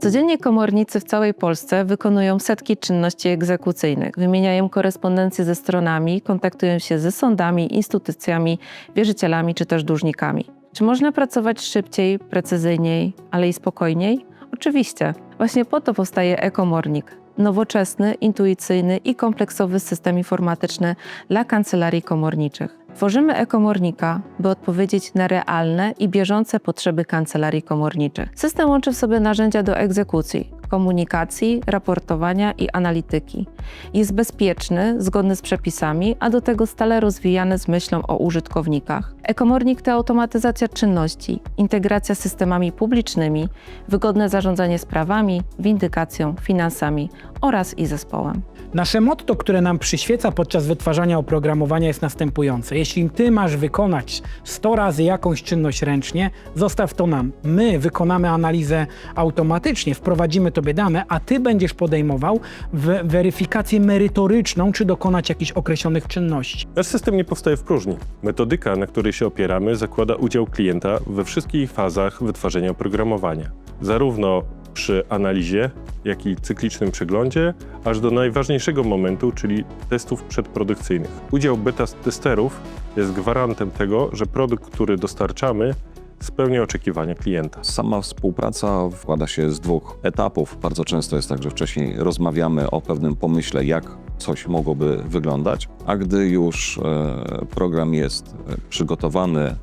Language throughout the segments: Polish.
Codziennie komornicy w całej Polsce wykonują setki czynności egzekucyjnych, wymieniają korespondencję ze stronami, kontaktują się ze sądami, instytucjami, wierzycielami czy też dłużnikami. Czy można pracować szybciej, precyzyjniej, ale i spokojniej? Oczywiście. Właśnie po to powstaje e-komornik. Nowoczesny, intuicyjny i kompleksowy system informatyczny dla kancelarii komorniczych. Tworzymy e-komornika, by odpowiedzieć na realne i bieżące potrzeby kancelarii komorniczych. System łączy w sobie narzędzia do egzekucji, komunikacji, raportowania i analityki. Jest bezpieczny, zgodny z przepisami, a do tego stale rozwijany z myślą o użytkownikach. E-komornik to automatyzacja czynności, integracja z systemami publicznymi, wygodne zarządzanie sprawami, windykacją, finansami oraz i zespołem. Nasze motto, które nam przyświeca podczas wytwarzania oprogramowania jest następujące. Jeśli ty masz wykonać 100 razy jakąś czynność ręcznie, zostaw to nam. My wykonamy analizę automatycznie, wprowadzimy tobie dane, a ty będziesz podejmował we- weryfikację merytoryczną, czy dokonać jakichś określonych czynności. Nasz system nie powstaje w próżni. Metodyka, na której się opieramy, zakłada udział klienta we wszystkich fazach wytwarzania oprogramowania. Zarówno przy analizie, jak i cyklicznym przeglądzie, aż do najważniejszego momentu, czyli testów przedprodukcyjnych. Udział beta testerów jest gwarantem tego, że produkt, który dostarczamy, spełnia oczekiwania klienta. Sama współpraca wkłada się z dwóch etapów. Bardzo często jest tak, że wcześniej rozmawiamy o pewnym pomyśle, jak coś mogłoby wyglądać, a gdy już e, program jest e, przygotowany, mm,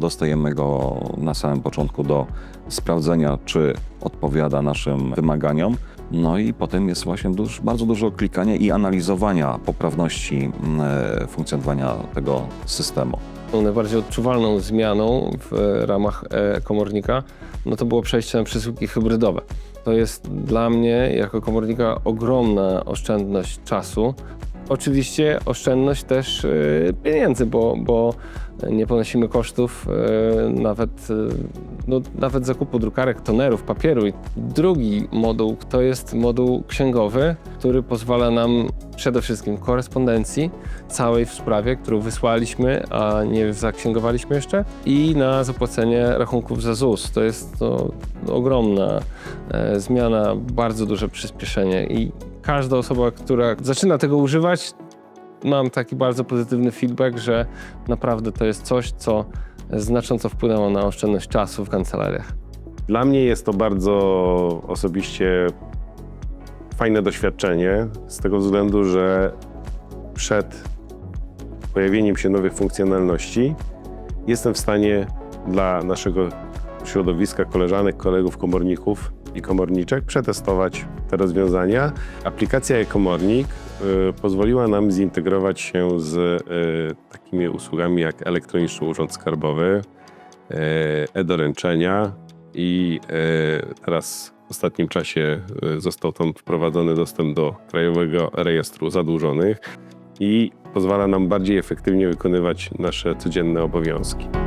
dostajemy go na samym początku do sprawdzenia, czy odpowiada naszym wymaganiom. No i potem jest właśnie duż, bardzo dużo klikania i analizowania poprawności mm, e, funkcjonowania tego systemu. Najbardziej odczuwalną zmianą w ramach e-komornika no to było przejście na przesyłki hybrydowe. To jest dla mnie jako komornika ogromna oszczędność czasu. Oczywiście oszczędność też e, pieniędzy, bo, bo nie ponosimy kosztów e, nawet, e, no, nawet zakupu drukarek, tonerów, papieru. I drugi moduł to jest moduł księgowy, który pozwala nam przede wszystkim korespondencji całej w sprawie, którą wysłaliśmy, a nie zaksięgowaliśmy jeszcze i na zapłacenie rachunków za ZUS. To jest to ogromna e, zmiana, bardzo duże przyspieszenie i każda osoba, która zaczyna tego używać, mam taki bardzo pozytywny feedback, że naprawdę to jest coś, co znacząco wpłynęło na oszczędność czasu w kancelariach. Dla mnie jest to bardzo osobiście fajne doświadczenie, z tego względu, że przed pojawieniem się nowych funkcjonalności jestem w stanie dla naszego środowiska, koleżanek, kolegów, komorników komorniczek przetestować te rozwiązania. Aplikacja e-komornik y, pozwoliła nam zintegrować się z y, takimi usługami jak elektroniczny urząd skarbowy, y, e-doręczenia i teraz w ostatnim czasie został tam wprowadzony dostęp do Krajowego Rejestru Zadłużonych i pozwala nam bardziej efektywnie wykonywać nasze codzienne obowiązki.